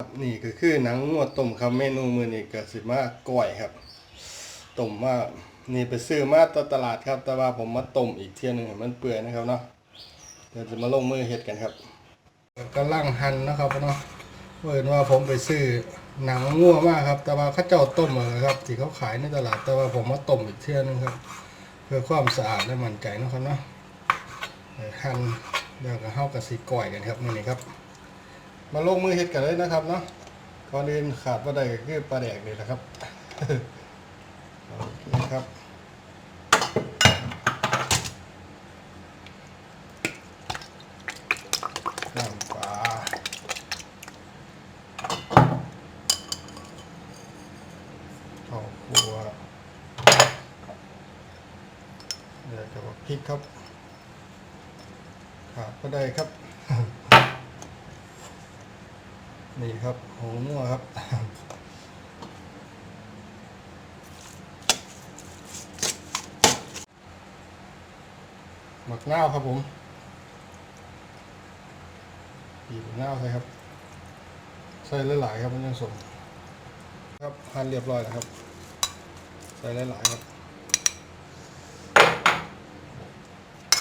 ครับนี่ก็คือหนังงัวต้มครับเมนูมือนี่ก็สิมาก้อยครับต้มมานี่ไปซื้อมาตตลาดครับ แต่ว่าผมมาต้มอีกเที่ยหนึงให้มันเปื่อยนะครับเนาะเดี๋ยวจะมาลงมือเฮ็ดกันครับกำลังหั่นนะครับเนาะเพิ่นว่าผมไปซื้อหนังงัวมาครับ แต่ว่าเขาเจ้าต้มมาครับที่เขาขายในตลาดแต่ว่าผมมาต้มอีกเที่ยหนึงครับ เพื่อความสะอาดและมั่นใจนะครับเนาะหั่นแล้วก็เฮากับสิก้อยกันครับนี้ครับ มาลงมือเฮ็ดกันเลยนะครับเนาะก่อนอื่นขาดว่าใดก็คือปลาแดกนี่แหละครับโอเครับน้ำปลาข้าวคั่วเดี๋ยวจะพริกครับขาดก็ได้ครับ นี่ครับหูมั่วครับ หมักเง่าครับผมบีบเง่าใส่ครับ ใส่หลายๆครับมันยังสมครับหั่นเรียบร้อยแล้วครับ ใส่หลายๆครับ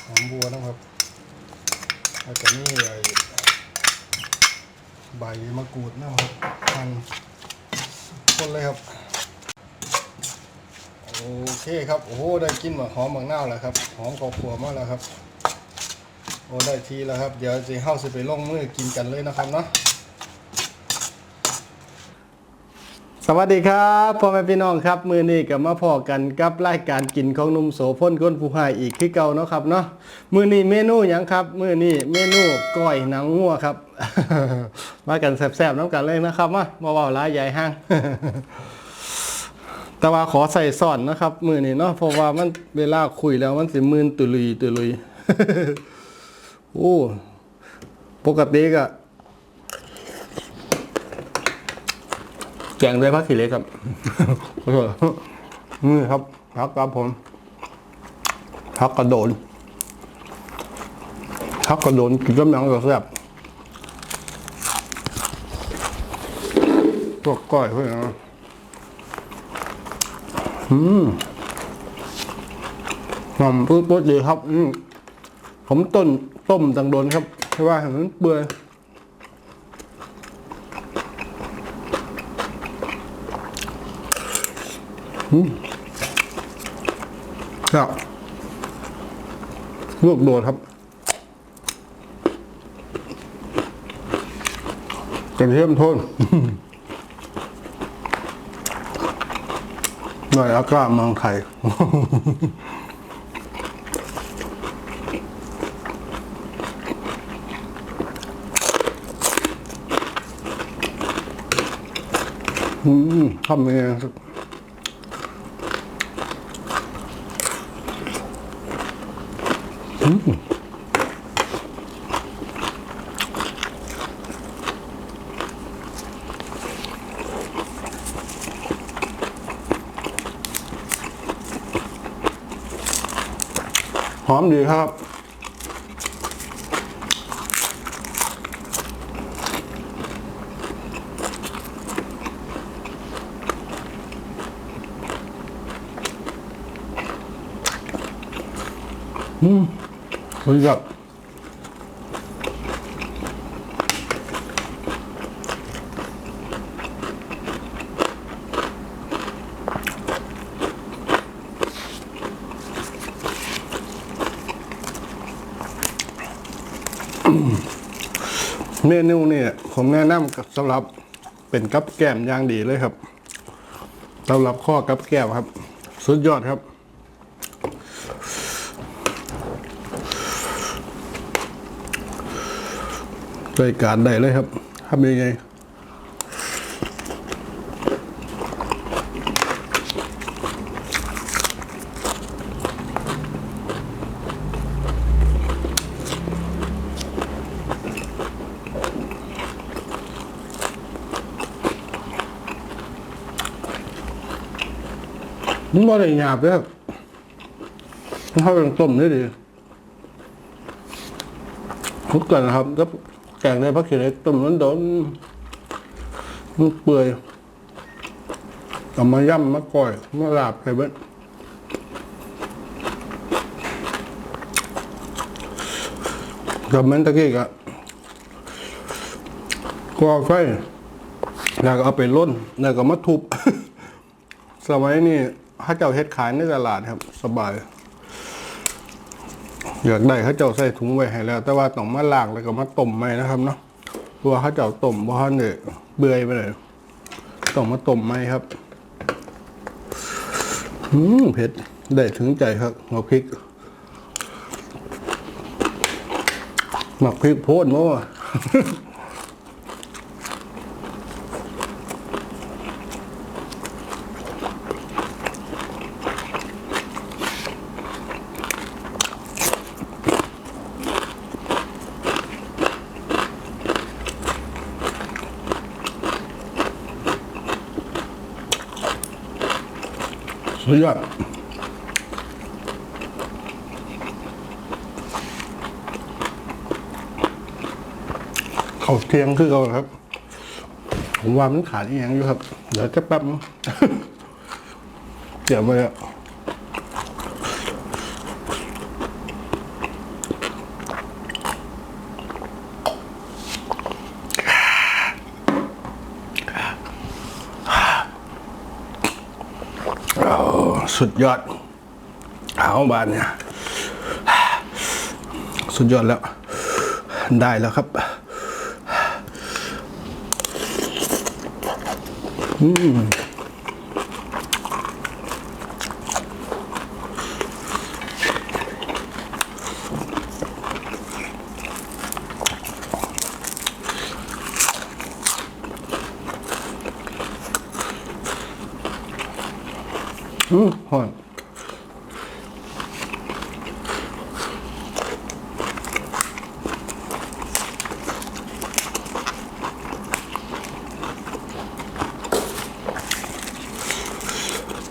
หอมบัวนะครับแล้วก็นี่ไอ้ ใบมะกรูดนะครับหั่นคนเลยครับ โอเคครับ โอ้โห ได้กินหมาหอมหมากเน่าวแล้วครับ หอมกรอบขัวมากแล้วครับ โอ้ ได้ทีแล้วครับ เดี๋ยวจะเข้าสิไปลงมือกินกันเลยนะครับเนาะสวัสดีครับพ่อแม่พี่น้องครับมือนี้กับมาพอกันกับรายการกินของนุ่มโสพลก้นผู้หายอีกคือเก่าเนาะครับเนาะ มือนี้เมนูยังครับ มือนี้เมนูก้อยหนังงัวครับ มากันแซ่บๆน้ำกันเลยนะครับมามาเว่าร้ายใหญ่ห้าง แต่ว่าขอใส่ซ่อนนะครับ มือนี้เนาะเพราะว่ามันเวลาคุยแล้วมันสิมืนตุลุยตุลุยโอ้ปกติก็แกงด้วยผักขี้เหล็กครับขอโทษนี่ครับผักครับผมผักกระโดน ผักกระโดนกินกับหนังก็แซ่บพวกก้อยพวกนี้นะอืมหอมปุ๊บปุ๊บดีครับ อืมผมต้นต้มตังโดนครับเพราะว่าเห็นมันเปื่อยครับลูกโดดครับ กระเทียมโทนหน่อยอากาศมองไทยอืมทำเองครับหอม ดีครับ อืมสุดยอด เมนูเนี่ยผมแนะนำสำหรับเป็นกับแก้มอย่างดีเลยครับสำหรับข้อกับแก้มครับ สุดยอดครับรายการได้เลยครับทำยังไง มันบ่ได้หยาบเลยครับมันเข้าไปต้มได้ดีทุกกันนะครับแล้วแกงในพักเขียนต้มร้นโดนมันเปื่อยเอามาย่ำมาก่อยมาลาบไปเบิ้กับมันตะกี้กะก่อไฟแล้วก็เอาไปล้นแล้วก็มาทุบ สมัยนี้ ถ้าเจ้าเฮ็ดขายในตลาดครับ สบาย อยากได้เขาเจ้าใส่ถุงไว้ให้แล้ว แต่ว่าต้องมาล้างแล้วก็มาต้มใหม่นะครับเนาะเพราะว่าเขาเจ้าต้มเพราะเขาเนี่ยเบื่อไปเลยต้องมาต้มใหม่ครับอืมเผ็ดได้ถึงใจครับหัวพริกหมักพริกโพดมั้ว สุดยอดเขาเทียงคือเขาครับ ผมว่ามันขาดอีกอย่างอยู่ครับ เดี๋ยวจะแป๊บเดี๋ยวไปแล้ว สุดยอดเอาบานเนี่ยสุดยอดแล้ว ได้แล้วครับ อืมหอน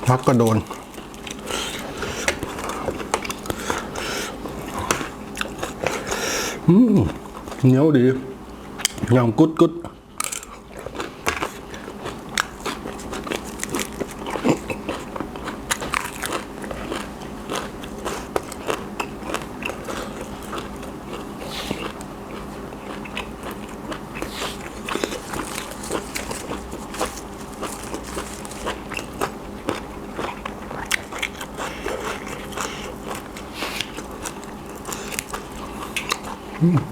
พักก็โดน อืมเหนียวดียำกุดกุด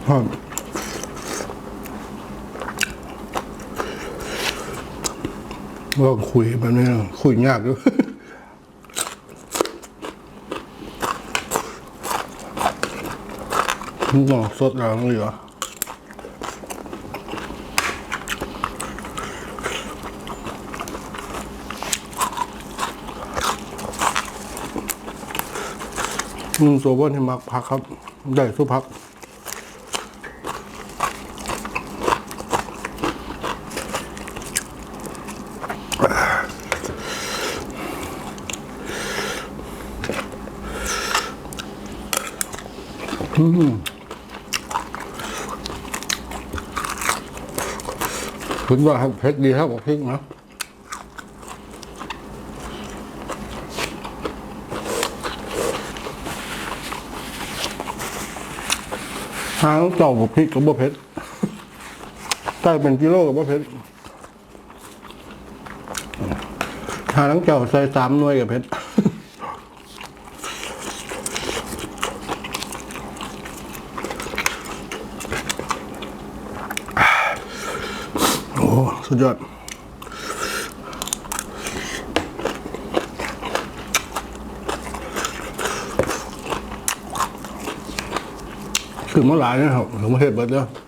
ครับว่าคุยแบบนี้คุยยากด้วยมันองสดแล้วเหลืออืมตัวบนให้มักพักครับ ได้สู้พัก คุณว่าเผ็ดดีครับกับพริกนะหางเจ้ากับพริกกับบ่เผ็ดใต้เป็นกิโลกับบ่เผ็ดหางเจ้าใส่สามหน่วยกับเผ็ด โอ้ สุดยอดคือเมื่อไหร่นะครับถึงมาเห็ดเบิดแล้วอื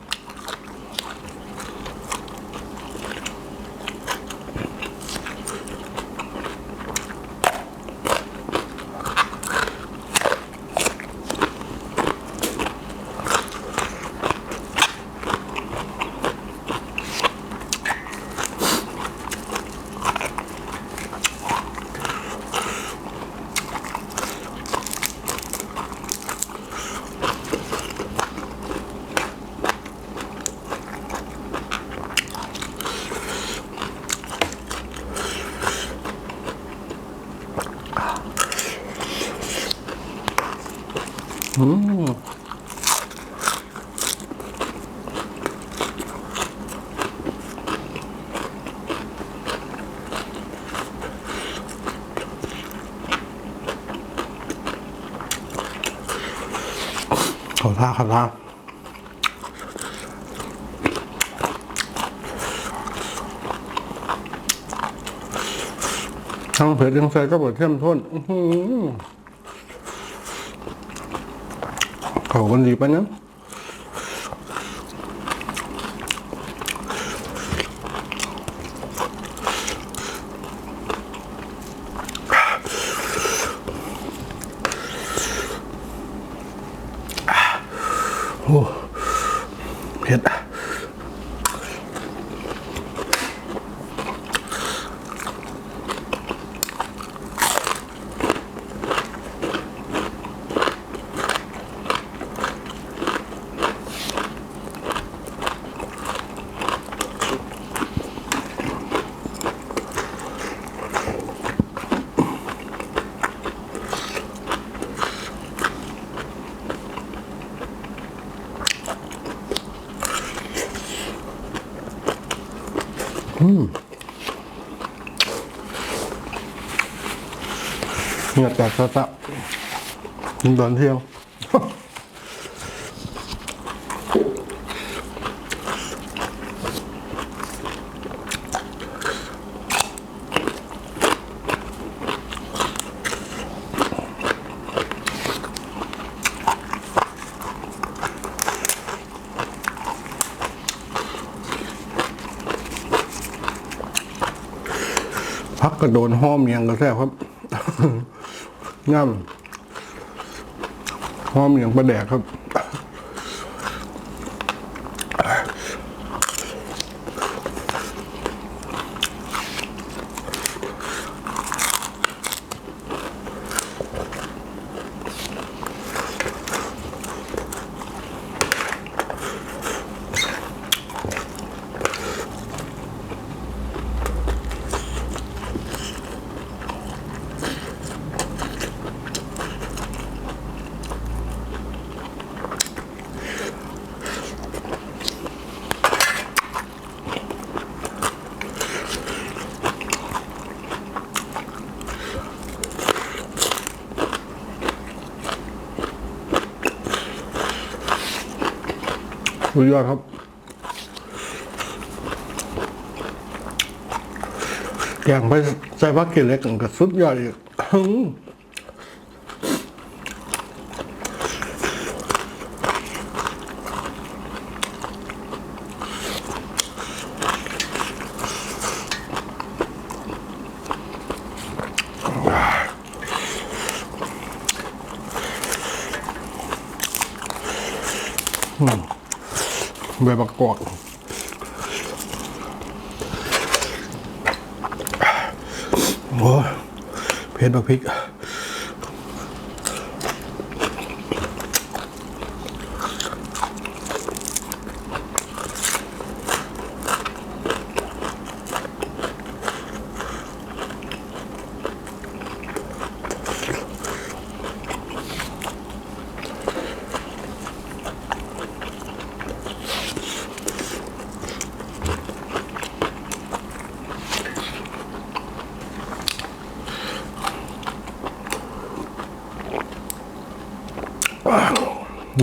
ขอท่าขอท่าทั้งเผ็ดทั้งใส่ก็บดเข้มข้นขอหือเขากันดีปะ เเหงื่อแตกสะสะกินตอนเที่ยง พักกระโดนห้อมเมียงกระแทกครับง่ำห้อมเมียงประแดกครับ สุดยอดครับแกงไปใส่ผักกินเล็กกับสุดยอดอีก ประกอบโอ้เผ็ดบักพริก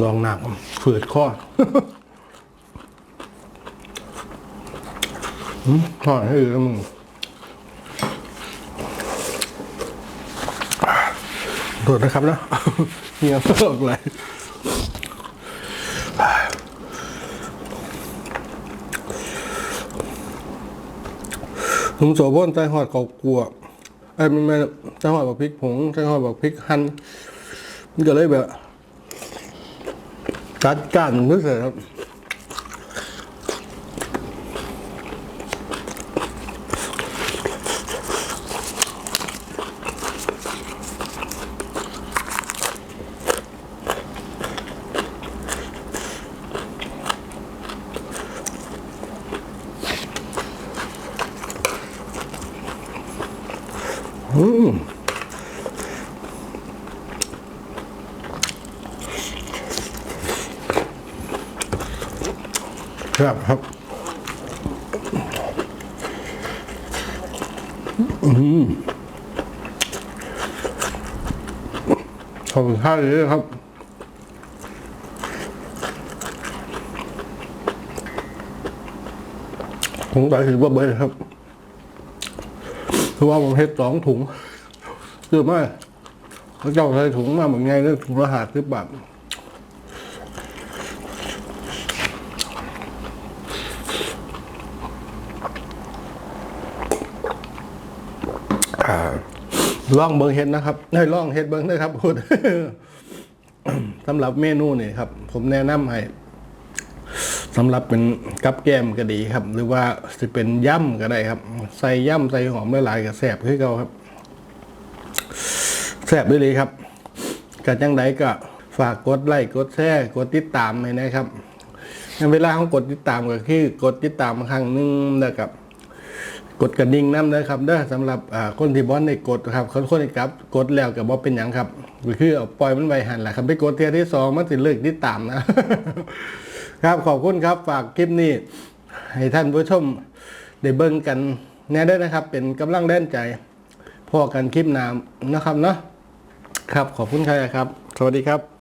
ลองหนักฝืดข้อหืมทอดให้ดูแล้วมึงโดดนะครับนะเงียบตลกเลยผมโสบนใจหอดเขากลัวไอ้ยไม่ใจหอดบักพริกผงใจหอดบักพริกหั่นมันก็เลยแบบ จัดการมือเสร็จครับ อืม ครับครับ อืมขอบคุณท่านเลยครับถุงใดถือว่าเบยครับคือว่าผมเฮ็ดสองถุงคือไมาเขาเจ้าใส่ถุงมาเหมือนไงเรื่องถุงละหาสิบบาท ลองเบิงเฮ็ดนะครับให้ลองเฮ็ดเบิงนะครับพูดสำหรับเมนูนี่ครับ ผมแนะนำให้สำหรับเป็นกับแก้มก็ดีครับ หรือว่าจะเป็นย่ำก็ได้ครับ ใส่ย่ำใส่หอมหลายๆก็แซ่บคือเก่าครับแซ่บด้วยเลยครับก็จังไดก็ฝากกดไลค์กดแชร์กดติดตามให้นะครับเวลาเขากดติดตามก็คือกดติดตามครั้งหนึงนะครับ กดกระดิ่งน้ำนะครับเด้อสำหรับคนที่บอลในกดครับคนคนที่กลับกดแล้วกับบอเป็นหยังครับก็คือเอาปล่อยมันไปหันแหละครับไปกดเทียที่สองมันสิเลิกติดตามนะครับขอบคุณครับฝากคลิปนี้ ให้ท่านผู้ชมได้เบิ่งกันแน่ได้นะครับ เป็นกำลังแด่นใจพอกันคลิปน้ำนะครับเนาะครับขอบคุณครครับ สวัสดีครับ